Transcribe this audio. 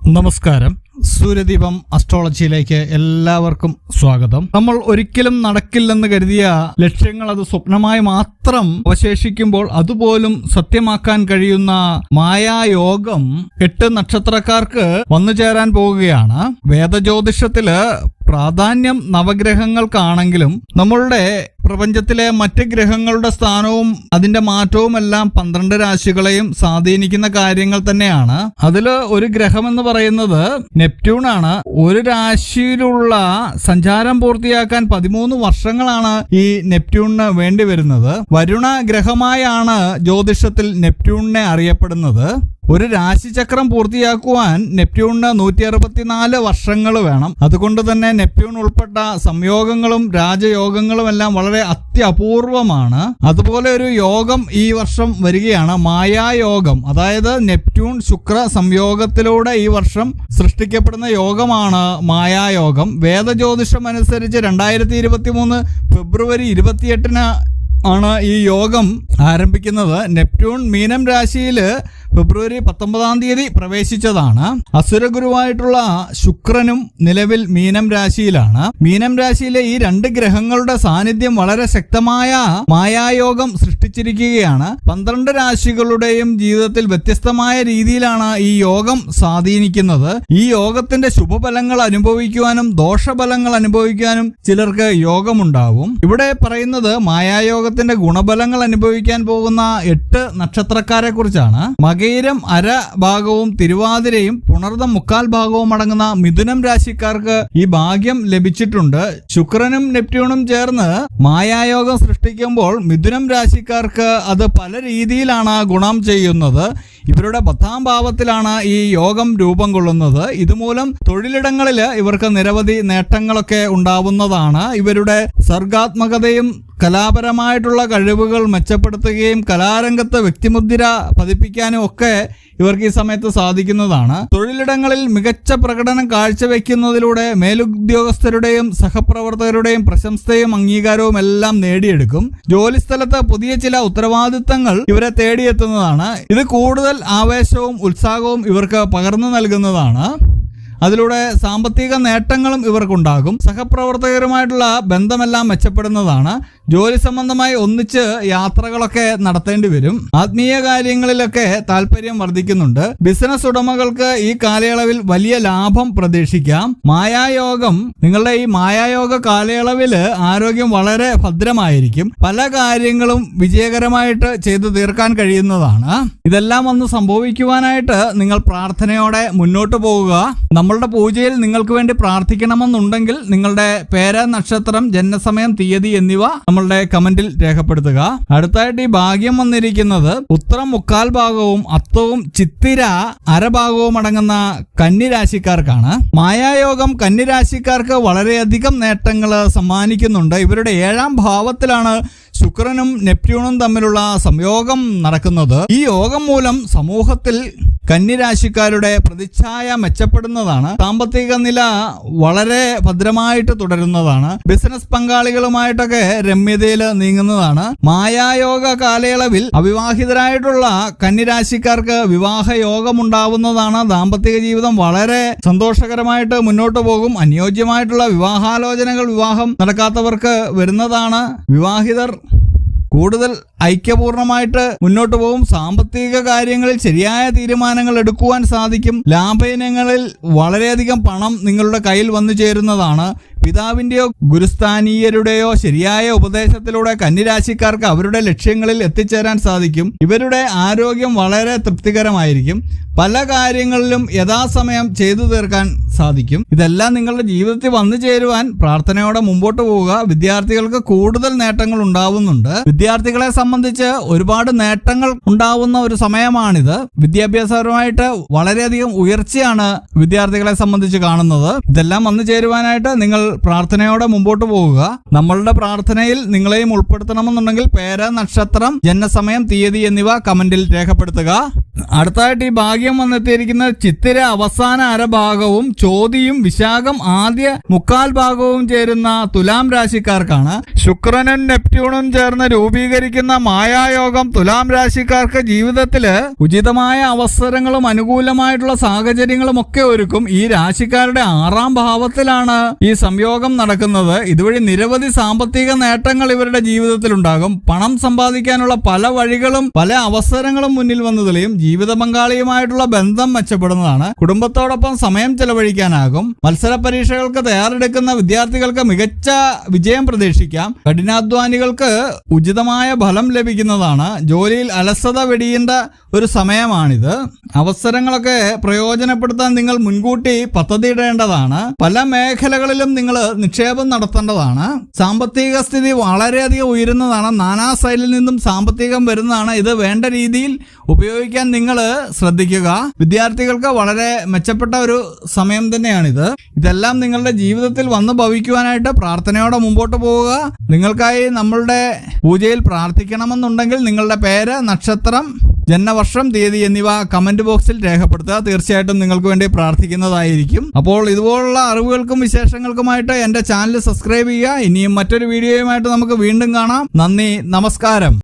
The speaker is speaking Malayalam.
നമസ്കാരം. സൂര്യദീപം അസ്ട്രോളജിയിലേക്ക് എല്ലാവർക്കും സ്വാഗതം. നമ്മൾ ഒരിക്കലും നടക്കില്ലെന്ന് കരുതിയ ലക്ഷ്യങ്ങൾ അത് സ്വപ്നമായി മാത്രം അവശേഷിക്കുമ്പോൾ അതുപോലും സത്യമാക്കാൻ കഴിയുന്ന മായായോഗം എട്ട് നക്ഷത്രക്കാർക്ക് വന്നു ചേരാൻ പോവുകയാണ് വേദജ്യോതിഷത്തിൽ പ്രാധാന്യം നവഗ്രഹങ്ങൾക്കാണെങ്കിലും നമ്മളുടെ പ്രപഞ്ചത്തിലെ മറ്റ് ഗ്രഹങ്ങളുടെ സ്ഥാനവും അതിന്റെ മാറ്റവും എല്ലാം പന്ത്രണ്ട് രാശികളെയും സ്വാധീനിക്കുന്ന കാര്യങ്ങൾ തന്നെയാണ്. അതിൽ ഒരു ഗ്രഹം എന്ന് പറയുന്നത് നെപ്റ്റ്യൂൺ ആണ് ഒരു രാശിയിലുള്ള സഞ്ചാരം പൂർത്തിയാക്കാൻ പതിമൂന്ന് വർഷങ്ങളാണ് ഈ നെപ്റ്റ്യൂണിന് വേണ്ടി വരുന്നത്. വരുണ ഗ്രഹമായാണ് ജ്യോതിഷത്തിൽ നെപ്റ്റ്യൂണിനെ അറിയപ്പെടുന്നത്. ഒരു രാശിചക്രം പൂർത്തിയാക്കുവാൻ നെപ്റ്റ്യൂണിന് നൂറ്റി അറുപത്തിനാല് വർഷങ്ങൾ വേണം. അതുകൊണ്ട് തന്നെ നെപ്റ്റ്യൂൺ ഉൾപ്പെട്ട സംയോഗങ്ങളും രാജയോഗങ്ങളും എല്ലാം വളരെ അത്യപൂർവമാണ്. അതുപോലെ ഒരു യോഗം ഈ വർഷം വരികയാണ്. മായായോഗം. അതായത് നെപ്റ്റ്യൂൺ ശുക്ര സംയോഗത്തിലൂടെ ഈ വർഷം സൃഷ്ടിക്കപ്പെടുന്ന യോഗമാണ് മായായോഗം. വേദജ്യോതിഷം അനുസരിച്ച് രണ്ടായിരത്തി ഇരുപത്തി മൂന്ന് ഫെബ്രുവരി ഇരുപത്തിയെട്ടിന് ആണ് ഈ യോഗം ആരംഭിക്കുന്നത്. നെപ്റ്റ്യൂൺ മീനം രാശിയിൽ ഫെബ്രുവരി പത്തൊമ്പതാം തീയതി പ്രവേശിച്ചതാണ്. അസുരഗുരുവായിട്ടുള്ള ശുക്രനും നിലവിൽ മീനം രാശിയിലാണ്. മീനം രാശിയിലെ ഈ രണ്ട് ഗ്രഹങ്ങളുടെ സാന്നിധ്യം വളരെ ശക്തമായ മായായോഗം സൃഷ്ടിച്ചിരിക്കുകയാണ്. പന്ത്രണ്ട് രാശികളുടെയും ജീവിതത്തിൽ വ്യത്യസ്തമായ രീതിയിലാണ് ഈ യോഗം സ്വാധീനിക്കുന്നത്. ഈ യോഗത്തിന്റെ ശുഭഫലങ്ങൾ അനുഭവിക്കുവാനും ദോഷഫലങ്ങൾ അനുഭവിക്കാനും ചിലർക്ക് യോഗമുണ്ടാവും. ഇവിടെ പറയുന്നത് മായായോഗത്തിന്റെ ഗുണഫലങ്ങൾ അനുഭവിക്കാൻ പോകുന്ന എട്ട് നക്ഷത്രക്കാരെ കുറിച്ചാണ്. മകയിരം അര ഭാഗവും തിരുവാതിരയും പുണർദം മുക്കാൽ ഭാഗവും അടങ്ങുന്ന മിഥുനം രാശിക്കാർക്ക് ഈ ഭാഗ്യം ലഭിച്ചിട്ടുണ്ട്. ശുക്രനും നെപ്റ്റ്യൂണും ചേർന്ന് മായായോഗം സൃഷ്ടിക്കുമ്പോൾ മിഥുനം രാശിക്കാർക്ക് അത് പല രീതിയിലാണ് ഗുണം ചെയ്യുന്നത്. ഇവരുടെ പത്താം ഭാവത്തിലാണ് ഈ യോഗം രൂപം കൊള്ളുന്നത്. ഇതുമൂലം തൊഴിലിടങ്ങളിൽ ഇവർക്ക് നിരവധി നേട്ടങ്ങളൊക്കെ ഉണ്ടാവുന്നതാണ്. ഇവരുടെ സർഗാത്മകതയും കലാപരമായിട്ടുള്ള കഴിവുകൾ മെച്ചപ്പെടുത്തുകയും കലാരംഗത്ത് വ്യക്തിമുദ്ര പതിപ്പിക്കാനും ഒക്കെ ഇവർക്ക് ഈ സമയത്ത് സാധിക്കുന്നതാണ്. തൊഴിലിടങ്ങളിൽ മികച്ച പ്രകടനം കാഴ്ചവെക്കുന്നതിലൂടെ മേലുദ്യോഗസ്ഥരുടെയും സഹപ്രവർത്തകരുടെയും പ്രശംസയും അംഗീകാരവും എല്ലാം നേടിയെടുക്കും. ജോലിസ്ഥലത്ത് പുതിയ ചില ഉത്തരവാദിത്തങ്ങൾ ഇവരെ തേടിയെത്തുന്നതാണ്. ഇത് കൂടുതൽ ആവേശവും ഉത്സാഹവും ഇവർക്ക് പകർന്നു നൽകുന്നതാണ്. അതിലൂടെ സാമ്പത്തിക നേട്ടങ്ങളും ഇവർക്കുണ്ടാകും. സഹപ്രവർത്തകരുമായിട്ടുള്ള ബന്ധമെല്ലാം മെച്ചപ്പെടുന്നതാണ്. ജോലി സംബന്ധമായി ഒന്നിച്ച് യാത്രകളൊക്കെ നടത്തേണ്ടി വരും. ആത്മീയ കാര്യങ്ങളിലൊക്കെ താല്പര്യം വർദ്ധിക്കുന്നുണ്ട്. ബിസിനസ് ഉടമകൾക്ക് ഈ കാലയളവിൽ വലിയ ലാഭം പ്രതീക്ഷിക്കാം. മായായോഗം നിങ്ങളുടെ ഈ മായായോഗ കാലയളവിൽ ആരോഗ്യം വളരെ ഭദ്രമായിരിക്കും. പല കാര്യങ്ങളും വിജയകരമായിട്ട് ചെയ്തു തീർക്കാൻ കഴിയുന്നതാണ്. ഇതെല്ലാം ഒന്ന് സംഭവിക്കുവാനായിട്ട് നിങ്ങൾ പ്രാർത്ഥനയോടെ മുന്നോട്ട് പോവുക. നമ്മളുടെ പൂജയിൽ നിങ്ങൾക്ക് വേണ്ടി പ്രാർത്ഥിക്കണമെന്നുണ്ടെങ്കിൽ നിങ്ങളുടെ പേര നക്ഷത്രം ജന്മസമയം തീയതി എന്നിവ നമ്മളുടെ കമന്റിൽ രേഖപ്പെടുത്തുക. അടുത്തായിട്ട് ഈ ഭാഗ്യം വന്നിരിക്കുന്നത് ഉത്തരം മുക്കാൽ ഭാഗവും അത്തവും ചിത്തിര അരഭാഗവും അടങ്ങുന്ന കന്നിരാശിക്കാർക്കാണ്. മായായോഗം കന്നിരാശിക്കാർക്ക് വളരെയധികം നേട്ടങ്ങൾ സമ്മാനിക്കുന്നുണ്ട്. ഇവരുടെ ഏഴാം ഭാവത്തിലാണ് ശുക്രനും നെപ്റ്റ്യൂണും തമ്മിലുള്ള സംയോഗം നടക്കുന്നത്. ഈ യോഗം മൂലം സമൂഹത്തിൽ കന്നിരാശിക്കാരുടെ പ്രതിച്ഛായ മെച്ചപ്പെടുന്നതാണ്. സാമ്പത്തിക നില വളരെ ഭദ്രമായിട്ട് തുടരുന്നതാണ്. ബിസിനസ് പങ്കാളികളുമായിട്ടൊക്കെ രമ്യതയിൽ നീങ്ങുന്നതാണ്. മായായോഗ കാലയളവിൽ അവിവാഹിതരായിട്ടുള്ള കന്നിരാശിക്കാർക്ക് വിവാഹ യോഗമുണ്ടാവുന്നതാണ് ദാമ്പത്തിക ജീവിതം വളരെ സന്തോഷകരമായിട്ട് മുന്നോട്ട് പോകും. അനുയോജ്യമായിട്ടുള്ള വിവാഹാലോചനകൾ വിവാഹം നടക്കാത്തവർക്ക് വരുന്നതാണ്. വിവാഹിതർ കൂടുതൽ ഐക്യപൂർണമായിട്ട് മുന്നോട്ട് പോകും. സാമ്പത്തിക കാര്യങ്ങളിൽ ശരിയായ തീരുമാനങ്ങൾ എടുക്കുവാൻ സാധിക്കും. ലാഭയിനങ്ങളിൽ വളരെയധികം പണം നിങ്ങളുടെ കയ്യിൽ വന്നു ചേരുന്നതാണ്. പിതാവിന്റെയോ ഗുരുസ്ഥാനീയരുടെയോ ശരിയായ ഉപദേശത്തിലൂടെ കന്നിരാശിക്കാർക്ക് അവരുടെ ലക്ഷ്യങ്ങളിൽ എത്തിച്ചേരാൻ സാധിക്കും. ഇവരുടെ ആരോഗ്യം വളരെ തൃപ്തികരമായിരിക്കും. പല കാര്യങ്ങളിലും യഥാസമയം ചെയ്തു തീർക്കാൻ സാധിക്കും. ഇതെല്ലാം നിങ്ങളുടെ ജീവിതത്തിൽ വന്നു ചേരുവാൻ പ്രാർത്ഥനയോടെ മുമ്പോട്ട് പോവുക. വിദ്യാർത്ഥികൾക്ക് കൂടുതൽ നേട്ടങ്ങൾ ഉണ്ടാവുന്നുണ്ട്. വിദ്യാർത്ഥികളെ സംബന്ധിച്ച് ഒരുപാട് നേട്ടങ്ങൾ ഉണ്ടാവുന്ന ഒരു സമയമാണിത്. വിദ്യാഭ്യാസപരമായിട്ട് വളരെയധികം ഉയർച്ചയാണ് വിദ്യാർത്ഥികളെ സംബന്ധിച്ച് കാണുന്നത്. ഇതെല്ലാം വന്നു ചേരുവാനായിട്ട് നിങ്ങൾ പ്രാർത്ഥനയോടെ മുമ്പോട്ട് പോവുക. നമ്മളുടെ പ്രാർത്ഥനയിൽ നിങ്ങളെയും ഉൾപ്പെടുത്തണമെന്നുണ്ടെങ്കിൽ പേര് നക്ഷത്രം ജന്മസമയം തീയതി എന്നിവ കമന്റിൽ രേഖപ്പെടുത്തുക. അടുത്തായിട്ട് ഈ ഭാഗ്യം വന്നെത്തിയിരിക്കുന്ന ചിത്തിര അവസാന അരഭാഗവും ചോതിയും വിശാഖം ആദ്യ മുക്കാൽ ഭാഗവും ചേരുന്ന തുലാം രാശിക്കാർക്കാണ്. ശുക്രനും നെപ്റ്റ്യൂണും ചേർന്ന് രൂപീകരിക്കുന്ന മായായോഗം തുലാം രാശിക്കാർക്ക് ജീവിതത്തിൽ ഉചിതമായ അവസരങ്ങളും അനുകൂലമായിട്ടുള്ള സാഹചര്യങ്ങളും ഒക്കെ ഒരുക്കും. ഈ രാശിക്കാരുടെ ആറാം ഭാവത്തിലാണ് ഈ സംയോഗം നടക്കുന്നത്. ഇതുവഴി നിരവധി സാമ്പത്തിക നേട്ടങ്ങൾ ഇവരുടെ ജീവിതത്തിൽ ഉണ്ടാകും പണം സമ്പാദിക്കാനുള്ള പല വഴികളും പല അവസരങ്ങളും മുന്നിൽ വന്നു തെളിയും ജീവിത പങ്കാളിയുമായിട്ടുള്ള ബന്ധം മെച്ചപ്പെടുന്നതാണ്. കുടുംബത്തോടൊപ്പം സമയം ചെലവഴിക്കാനാകും. മത്സര പരീക്ഷകൾക്ക് തയ്യാറെടുക്കുന്ന വിദ്യാർത്ഥികൾക്ക് മികച്ച വിജയം പ്രതീക്ഷിക്കാം. കഠിനാധ്വാനികൾക്ക് ഉചിതമായ ഫലം ലഭിക്കുന്നതാണ്. ജോലിയിൽ അലസത വെടിയേണ്ട ഒരു സമയമാണിത്. അവസരങ്ങളൊക്കെ പ്രയോജനപ്പെടുത്താൻ നിങ്ങൾ മുൻകൂട്ടി പദ്ധതിയിടേണ്ടതാണ്. പല മേഖലകളിലും നിങ്ങൾ നിക്ഷേപം നടത്തേണ്ടതാണ്. സാമ്പത്തിക സ്ഥിതി വളരെയധികം ഉയരുന്നതാണ്. നാനാ സൈലിൽ നിന്നും സാമ്പത്തികം വരുന്നതാണ്. ഇത് വേണ്ട രീതിയിൽ ഉപയോഗിക്കാൻ നിങ്ങൾ ശ്രദ്ധിക്കുക. വിദ്യാർത്ഥികൾക്ക് വളരെ മെച്ചപ്പെട്ട ഒരു സമയം തന്നെയാണിത്. ഇതെല്ലാം നിങ്ങളുടെ ജീവിതത്തിൽ വന്നു ഭവിക്കുവാനായിട്ട് പ്രാർത്ഥനയോടെ മുമ്പോട്ട് പോവുക. നിങ്ങൾക്കായി നമ്മളുടെ പൂജയിൽ പ്രാർത്ഥിക്കണമെന്നുണ്ടെങ്കിൽ നിങ്ങളുടെ പേര് നക്ഷത്രം ജന്മവർഷം തീയതി എന്നിവ കമന്റ് ബോക്സിൽ രേഖപ്പെടുത്തുക. തീർച്ചയായിട്ടും നിങ്ങൾക്ക് വേണ്ടി പ്രാർത്ഥിക്കുന്നതായിരിക്കും. അപ്പോൾ ഇതുപോലുള്ള അറിവുകൾക്കും വിശേഷങ്ങൾക്കുമായിട്ട് എന്റെ ചാനൽ സബ്സ്ക്രൈബ് ചെയ്യുക. ഇനിയും മറ്റൊരു വീഡിയോയുമായിട്ട് നമുക്ക് വീണ്ടും കാണാം. നന്ദി നമസ്കാരം.